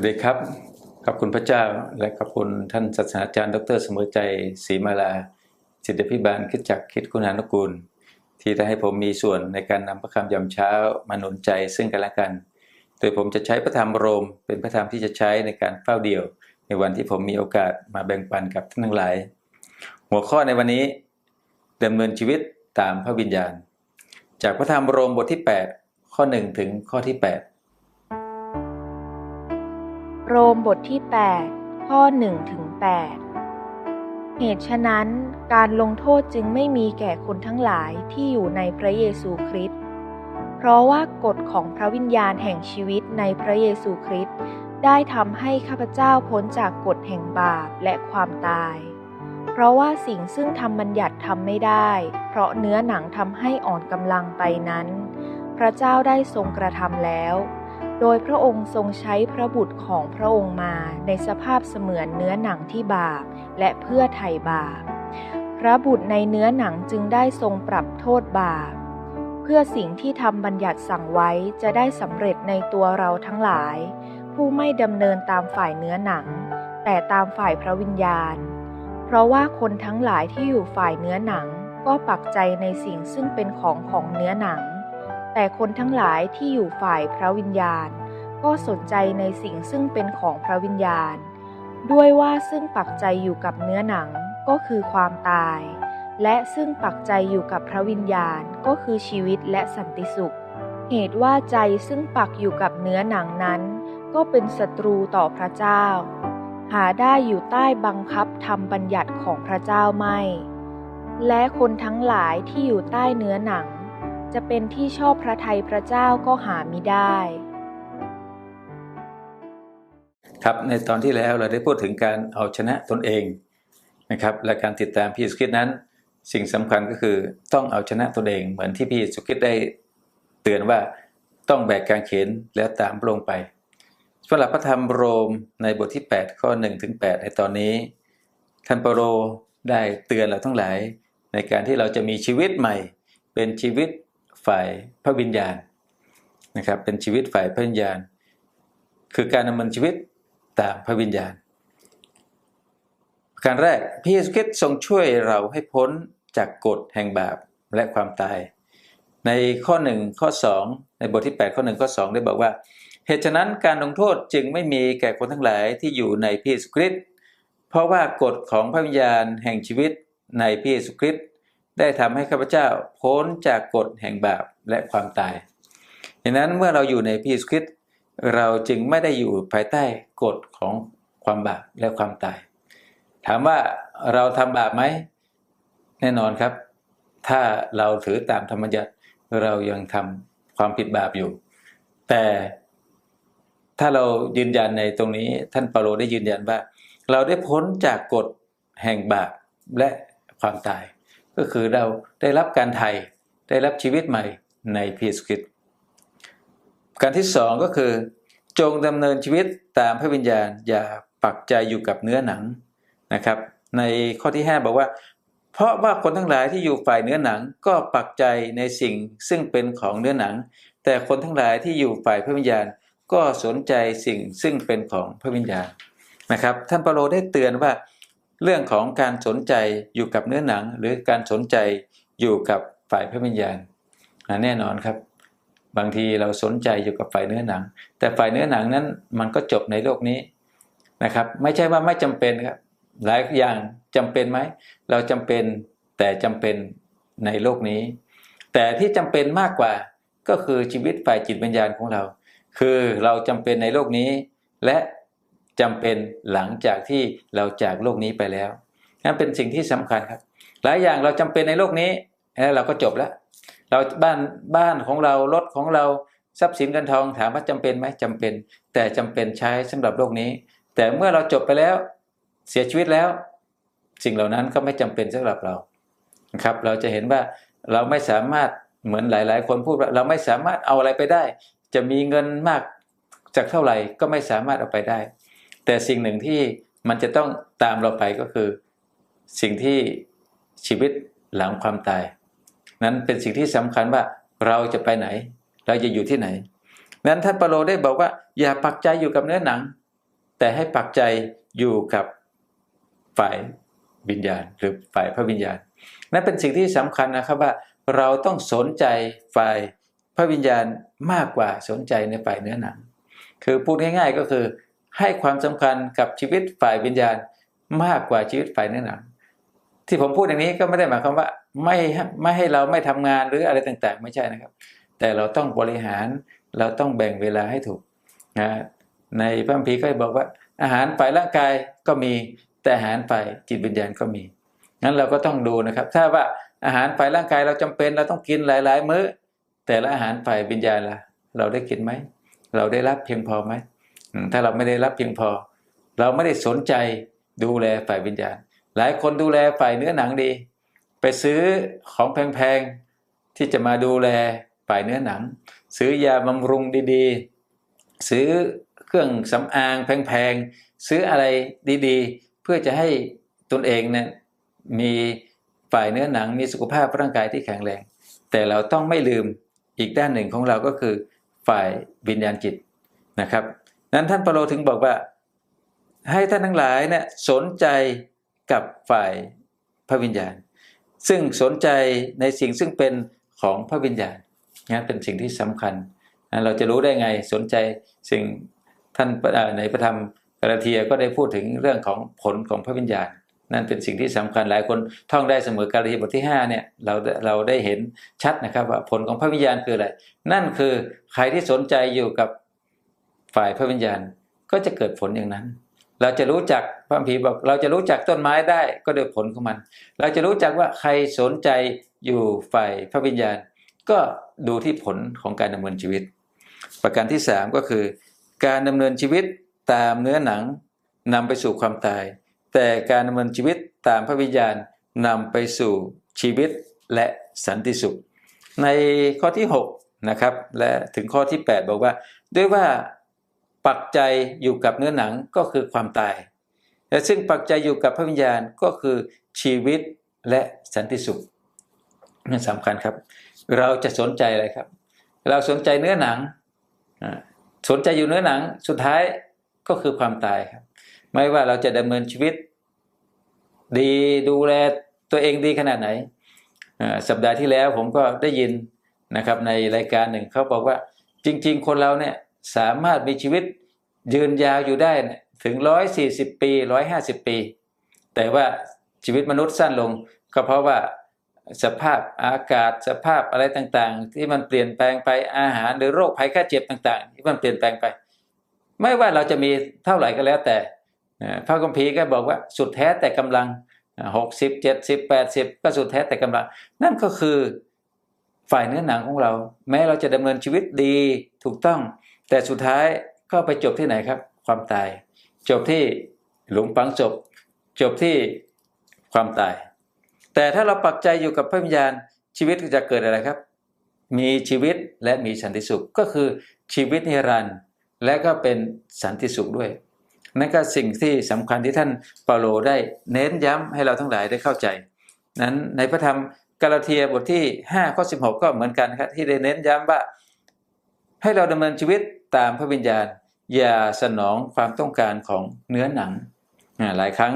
สวัสดีครับ ขอบคุณพระเจ้าและขอบคุณท่านศาสตราจารย์ ดร สมอใจศรีมาลาศิทธิพิบาลคิดจักคิดคุณานุกูล ที่ได้ให้ผมมีส่วนในการนำพระคำยามเช้ามาหนุนใจซึ่งกันและกัน โดยผมจะใช้พระธรรมโรม เป็นพระธรรมที่จะใช้ในการเฝ้าเดี่ยว ในวันที่ผมมีโอกาสมาแบ่งปันกับท่านทั้งหลาย หัวข้อในวันนี้ดำเนินชีวิตตามพระวิญญาณ จากพระธรรมโรมบทที่ 8 ข้อ 1 ถึงข้อที่ 8 โรมบทที่ 8 ข้อ1ถึง8เหตุฉะนั้นการลงโทษจึงไม่มีแก่คนทั้งหลายที่อยู่ในพระเยซูคริสต์เพราะว่ากฎของพระวิญญาณแห่งชีวิตในพระเยซูคริสต์ได้ทำให้ข้าพเจ้าพ้นจากกฎแห่งบาปและความตาย เพราะว่าสิ่งซึ่งทำบัญญัติทำไม่ได้ เพราะเนื้อหนังทำให้อ่อนกำลังไปนั้น พระเจ้าได้ทรงกระทำแล้ว โดยพระองค์ทรงใช้พระบุตรของพระองค์มาในสภาพเสมือนเนื้อหนังที่บาปและเพื่อไถ่บาป พระบุตรในเนื้อหนังจึงได้ทรงปรับโทษบาป เพื่อสิ่งที่ทำบัญญัติสั่งไว้จะได้สำเร็จในตัวเราทั้งหลาย ผู้ไม่ดำเนินตามฝ่ายเนื้อหนัง แต่ตามฝ่ายพระวิญญาณ เพราะว่าคนทั้งหลายที่อยู่ฝ่ายเนื้อหนังก็ปักใจในสิ่งซึ่งเป็นของของเนื้อหนัง แต่คนทั้งหลายที่อยู่ฝ่ายพระวิญญาณ ก็สนใจในสิ่งซึ่งเป็นของพระวิญญาณ ด้วยว่าซึ่งปักใจอยู่กับเนื้อหนังก็คือความตาย และซึ่งปักใจอยู่กับพระวิญญาณก็คือชีวิตและสันติสุข เหตุว่าใจซึ่งปักอยู่กับเนื้อหนังนั้น ก็เป็นศัตรูต่อพระเจ้า หาได้อยู่ใต้บังคับทำบัญญัติของพระเจ้าไม่ และคนทั้งหลายที่อยู่ใต้เนื้อหนัง จะเป็นที่ชอบพระทัยพระเจ้าก็หามิได้ ครับในตอนที่แล้วเราได้พูดถึงการเอาชนะตนเองนะครับและการติดตามพี่สุคิดนั้น สิ่งสำคัญก็คือต้องเอาชนะตนเอง เหมือนที่พี่สุคิดได้เตือนว่าต้องแบกการเขนแล้วตามพระองค์ไปสำหรับพระธรรมโรมในบทที่ 8 ข้อ1ถึง8ในตอนนี้ท่านเปโลได้เตือนเราทั้งหลาย ในการที่เราจะมีชีวิตใหม่ เป็นชีวิต ฝ่ายพระวิญญาณนะครับ เป็นชีวิตฝ่ายพระวิญญาณ คือการดำเนินชีวิตตามพระวิญญาณการแรกพระเยซูคริสต์ทรงช่วยเราให้พ้นจากกฎแห่งบาปและความตาย ในข้อ 1 ข้อ 2 ในบทที่ 8 ข้อ 1 ข้อ 2 ได้บอกว่า เหตุฉะนั้นการลงโทษจึงไม่มีแก่คนทั้งหลายที่อยู่ในพระเยซูคริสต์เพราะว่ากฎของพระวิญญาณแห่งชีวิตในพระเยซูคริสต์ ได้ทำให้ข้าพเจ้าพ้นจากกฎแห่งบาปและความตายดังนั้นเมื่อเราอยู่ในพระเยซูคริสต์เราจึงไม่ได้อยู่ภายใต้กฎของความบาปและความตาย ถามว่าเราทำบาปไหมแน่นอนครับ ถ้าเราถือตามธรรมยัติเรายังทำความผิดบาปอยู่ แต่ถ้าเรายืนยันในตรงนี้ท่านเปาโลได้ยืนยันว่า เราได้พ้นจากกฎแห่งบาปและความตาย ก็คือเราได้รับการไถ่ได้รับชีวิตใหม่ในพระเยซูคริสต์การที่สองก็คือ จงดำเนินชีวิตตามพระวิญญาณอย่าปักใจอยู่กับเนื้อหนังนะครับ ในข้อที่ 5 บอกว่า เพราะว่าคนทั้งหลายที่อยู่ฝ่ายเนื้อหนังก็ปักใจในสิ่งซึ่งเป็นของเนื้อหนัง แต่คนทั้งหลายที่อยู่ฝ่ายพระวิญญาณก็สนใจสิ่งซึ่งเป็นของพระวิญญาณนะครับ ท่านเปาโลได้เตือนว่า เรื่องของการสนใจอยู่กับเนื้อหนัง หรือการสนใจอยู่กับฝ่ายพระวิญญาณแน่นอนครับ บางทีเราสนใจอยู่กับฝ่ายเนื้อหนัง แต่ฝ่ายเนื้อหนังนั้นมันก็จบในโลกนี้นะครับ ไม่ใช่ว่าไม่จำเป็นครับหลายอย่างจำเป็นไหมเราจำเป็นแต่จำเป็นในโลกนี้ แต่ที่จำเป็นมากกว่าก็คือชีวิตฝ่ายจิตวิญญาณของเรา คือเราจำเป็นในโลกนี้ และ จำเป็นหลังจากที่เราจากโลกนี้ไปแล้วนั่นเป็นสิ่งที่สำคัญครับ หลายอย่างเราจำเป็นในโลกนี้แล้วเราก็จบแล้ว เราบ้านบ้านของเรารถของเราทรัพย์สินเงินทองถามว่าจำเป็นไหมจำเป็น แต่จำเป็นใช้สำหรับโลกนี้ แต่เมื่อเราจบไปแล้วเสียชีวิตแล้ว สิ่งเหล่านั้นก็ไม่จำเป็นสำหรับเราครับ เราจะเห็นว่าเราไม่สามารถเหมือนหลาย ๆ คนพูดว่าเราไม่สามารถเอาอะไรไปได้ จะมีเงินมากจากเท่าไหร่ก็ไม่สามารถเอาไปได้ แต่สิ่งหนึ่งที่มันจะต้องตามเราไปก็คือ สิ่งที่ชีวิตหลังความตาย นั้นเป็นสิ่งที่สำคัญว่าเราจะไปไหน เราจะอยู่ที่ไหน นั้นท่านเปาโลได้บอกว่า อย่าปักใจอยู่กับเนื้อหนัง แต่ให้ปักใจอยู่กับฝ่ายวิญญาณ หรือฝ่ายพระวิญญาณ นั่นเป็นสิ่งที่สำคัญนะครับว่า เราต้องสนใจฝ่ายพระวิญญาณมากกว่าสนใจในฝ่ายเนื้อหนัง คือพูดง่ายๆก็คือ ให้ความสำคัญกับชีวิตฝ่ายวิญญาณมากกว่าชีวิตฝ่ายเนื้อหนังที่ผมพูดอย่างนี้ก็ไม่ได้หมายความว่าไม่ไม่ให้เราไม่ทำงานหรืออะไรต่างๆ ไม่ใช่นะครับ แต่เราต้องบริหารเราต้องแบ่งเวลาให้ถูกนะในพระคัมภีร์ก็บอกว่า อาหารฝ่ายร่างกายก็มีแต่อาหารฝ่ายจิตวิญญาณก็มีงั้นเราก็ต้องดูนะครับ ถ้าว่าอาหารฝ่ายร่างกายเราจำเป็นเราต้องกินหลาย ๆ มื้อ แต่ละอาหารฝ่ายวิญญาณล่ะเราได้กินไหมเราได้รับเพียงพอไหม ถ้าเราไม่ได้รับเพียงพอ เราไม่ได้สนใจดูแลฝ่ายวิญญาณ หลายคนดูแลฝ่ายเนื้อหนังดี ไปซื้อของแพงๆที่จะมาดูแลฝ่ายเนื้อหนัง ซื้อยาบำรุงดีๆ ซื้อเครื่องสำอางแพงๆซื้ออะไรดีๆ เพื่อจะให้ตนเองเนี่ยมีฝ่ายเนื้อหนังมีสุขภาพร่างกายที่แข็งแรง แต่เราต้องไม่ลืมอีกด้านหนึ่งของเราก็คือฝ่ายวิญญาณจิตนะครับ นั้นท่านเปโลถึงบอกว่า ให้ท่านทั้งหลายเนี่ยสนใจกับฝ่ายพระวิญญาณ ซึ่งสนใจในสิ่งซึ่งเป็นของพระวิญญาณนะเป็นสิ่งที่สำคัญนะเราจะรู้ได้ไงสนใจสิ่งท่านในพระธรรมกาลาเทียก็ได้พูดถึงเรื่องของผลของพระวิญญาณ นั่นเป็นสิ่งที่สำคัญหลายคนท่องได้เสมอกาลาเทียบทที่5เนี่ยเราเราได้เห็นชัดนะครับว่าผลของพระวิญญาณคืออะไร นั่นคือใครที่สนใจอยู่กับ ฝ่ายพระวิญญาณก็จะเกิดผลอย่างนั้น เราจะรู้จักพระคัมภีบอกเราจะรู้จักต้นไม้ได้ก็โดยผลของมัน เราจะรู้จักว่าใครสนใจอยู่ฝ่ายพระวิญญาณ ก็ดูที่ผลของการดำเนินชีวิต ประการที่สามก็คือ การดำเนินชีวิตตามเนื้อหนังนำไปสู่ความตาย แต่การดำเนินชีวิตตามพระวิญญาณนำไปสู่ชีวิตและสันติสุข ในข้อที่6นะครับและถึงข้อที่ 8 บอกว่า ด้วยว่า ปักใจอยู่กับเนื้อหนังก็คือความตาย และซึ่งปักใจอยู่กับพระวิญญาณก็คือชีวิตและสันติสุขนั่นสำคัญครับ เราจะสนใจอะไรครับ เราสนใจเนื้อหนังสนใจอยู่เนื้อหนังสุดท้ายก็คือความตายครับ ไม่ว่าเราจะดำเนินชีวิต ดีดูแลตัวเองดีขนาดไหนสัปดาห์ที่แล้วผมก็ได้ยินนะครับในรายการหนึ่งเขาบอกว่าจริง ๆ คนเราเนี่ย สามารถมีชีวิตยืนยาวอยู่ได้ถึงร้อยสี่สิบปีร้อยห้าสิบปี แต่ว่าชีวิตมนุษย์สั้นลง ก็เพราะว่าสภาพอากาศสภาพอะไรต่างๆ ที่มันเปลี่ยนแปลงไปอาหารหรือโรคภัยแค่เจ็บต่างๆ ที่มันเปลี่ยนแปลงไป ไม่ว่าเราจะมีเท่าไหร่ก็แล้วแต่พระคัมภีร์ก็บอกว่าสุดแท้แต่กำลังหกสิบเจ็ดสิบแปดสิบก็สุดแท้แต่กำลัง นั่นก็คือฝ่ายเนื้อหนังของเรา แม้เราจะดำเนินชีวิตดีถูกต้อง แต่สุดท้ายก็ไปจบที่ไหนครับ ความตาย จบที่หลุมฝังศพจบที่ความตาย แต่ถ้าเราปักใจอยู่กับพระวิญญาณชีวิตจะเกิดอะไรครับ มีชีวิตและมีสันติสุขก็คือชีวิตนิรันดร์และก็เป็นสันติสุขด้วยนั่นก็สิ่งที่สำคัญที่ท่านเปาโลได้เน้นย้ำให้เราทั้งหลายได้เข้าใจ นั้นในพระธรรมกาลาเทียบทที่5ข้อ16 ก็เหมือนกันครับที่ได้เน้นย้ำว่า ให้เราดำเนินชีวิต ตามพระวิญญาณ อย่าสนองความต้องการของเนื้อหนัง หลายครั้ง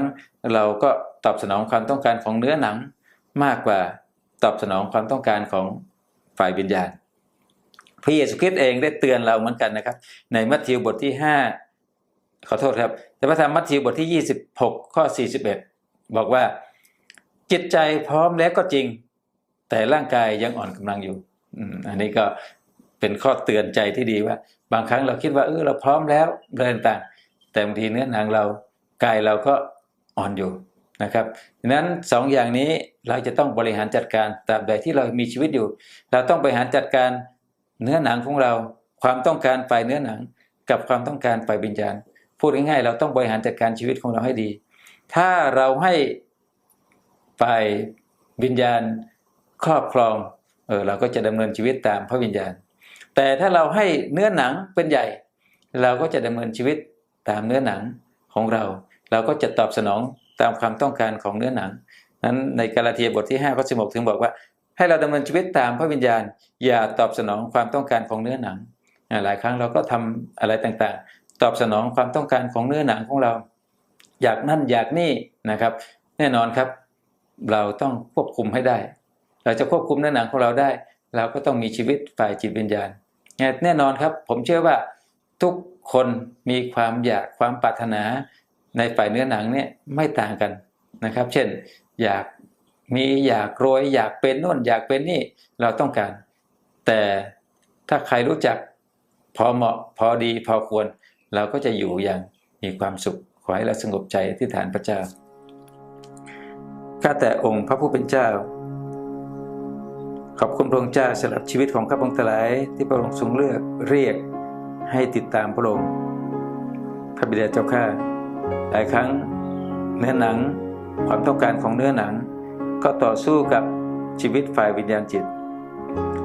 เราก็ตอบสนองความต้องการของเนื้อหนัง มากกว่าตอบสนองความต้องการของฝ่ายวิญญาณ พระเยซูคริสต์เองได้เตือนเราเหมือนกันนะครับ ในมัทธิวบทที่ 5 ขอโทษครับในพระธรรมมัทธิวบทที่ 26 ข้อ 41 บอกว่าจิตใจพร้อมแล้วก็จริง แต่ร่างกายยังอ่อนกำลังอยู่อันนี้ก็ เป็นข้อเตือนใจที่ดีว่า บางครั้งเราคิดว่าเออเราพร้อมแล้วเดินต่าง แต่บางทีเนื้อหนังเรากายเราก็อ่อนอยู่นะครับดังนั้นสองอย่างนี้เราจะต้องบริหารจัดการตราบใดที่เรามีชีวิตอยู่ เราต้องบริหารจัดการเนื้อหนังของเรา ความต้องการฝ่ายเนื้อหนัง กับความต้องการฝ่ายวิญญาณพูดง่ายๆเราต้องบริหารจัดการชีวิตของเราให้ดี ถ้าเราให้ฝ่ายวิญญาณครอบครองเออเราก็จะดำเนินชีวิตตามพระวิญญาณ แต่ถ้าเราให้เนื้อหนังเป็นใหญ่ เราก็จะดำเนินชีวิตตามเนื้อหนังของเรา เราก็จะตอบสนองตามความต้องการของเนื้อหนัง นั้นในกาลาเทียบทที่5ข้อ16 ถึงบอกว่า ให้เราดำเนินชีวิตตามพระวิญญาณ อย่าตอบสนองความต้องการของเนื้อหนัง หลายครั้งเราก็ทำอะไรต่างๆ ตอบสนองความต้องการของเนื้อหนังของเรา อยากนั่นอยากนี่นะครับ แน่นอนครับ เราต้องควบคุมให้ได้ เราจะควบคุมเนื้อหนังของเราได้ เราก็ต้องมีชีวิตฝ่ายจิตวิญญาณ แน่นอนครับ ผมเชื่อว่าทุกคนมีความอยากความปรารถนาในฝ่ายเนื้อหนังเนี่ยไม่ต่างกันนะครับ เช่น อยากมีอยากรวยอยากเป็นนู่นอยากเป็นนี่เราต้องการ แต่ถ้าใครรู้จักพอเหมาะพอดีพอควร เราก็จะอยู่อย่างมีความสุขขอให้เราสงบใจที่ฐานพระเจ้าข้าแต่องค์พระผู้เป็นเจ้า ขอบคุณพระองค์เจ้าสำหรับชีวิตของข้าพงศ์ทั้งหลายที่พระองค์ทรงเลือกเรียกให้ติดตามพระองค์พระบิดาเจ้าข้าหลายครั้งเนื้อหนังความต้องการของเนื้อหนัง ก็ต่อสู้กับชีวิตฝ่ายวิญญาณจิต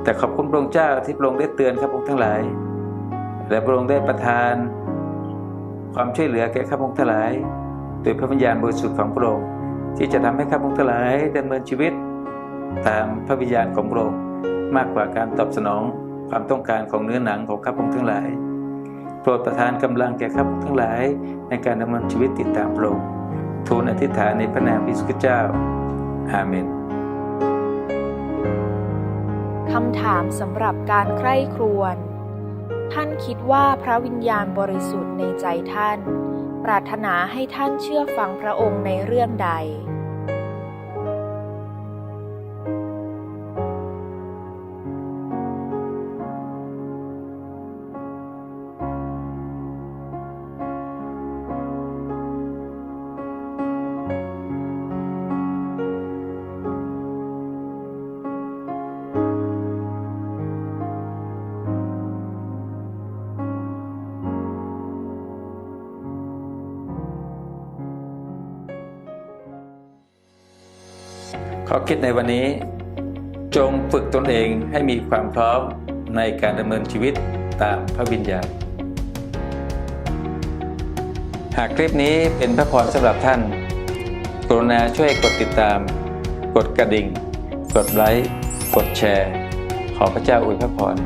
แต่ขอบคุณพระองค์เจ้าที่พระองค์ได้เตือนข้าพงศ์ทั้งหลาย และพระองค์ได้ประทาน ความช่วยเหลือแก่ข้าพงศ์ทั้งหลายโดยพระวิญญาณบริสุทธิ์ของพระองค์ที่จะทำให้ข้าพงศ์ทั้งหลายดำเนินชีวิต ตามพระวิญญาณของพระองค์มากกว่าการตอบสนองความต้องการของเนื้อหนังของข้าพงทั้งหลาย โปรดประทานกำลังแก่ข้าพงทั้งหลายในการดำเนินชีวิตติดตามพระองค์ทูลอธิษฐานในพระนามพระเยซูคริสต์เจ้า อาเมนคำถามสำหรับการใคร่ครวญท่านคิดว่าพระวิญญาณบริสุทธิ์ในใจท่าน ปรารถนาให้ท่านเชื่อฟังพระองค์ในเรื่องใด ข้อคิดในวันนี้ จงฝึกตนเองให้มีความพร้อมในการดำเนินชีวิตตามพระวิญญาณ หากคลิปนี้เป็นพระพรสำหรับท่าน กรุณาช่วยกดติดตาม กดกระดิ่ง กดไลค์ กดแชร์ ขอพระเจ้าอวยพระพร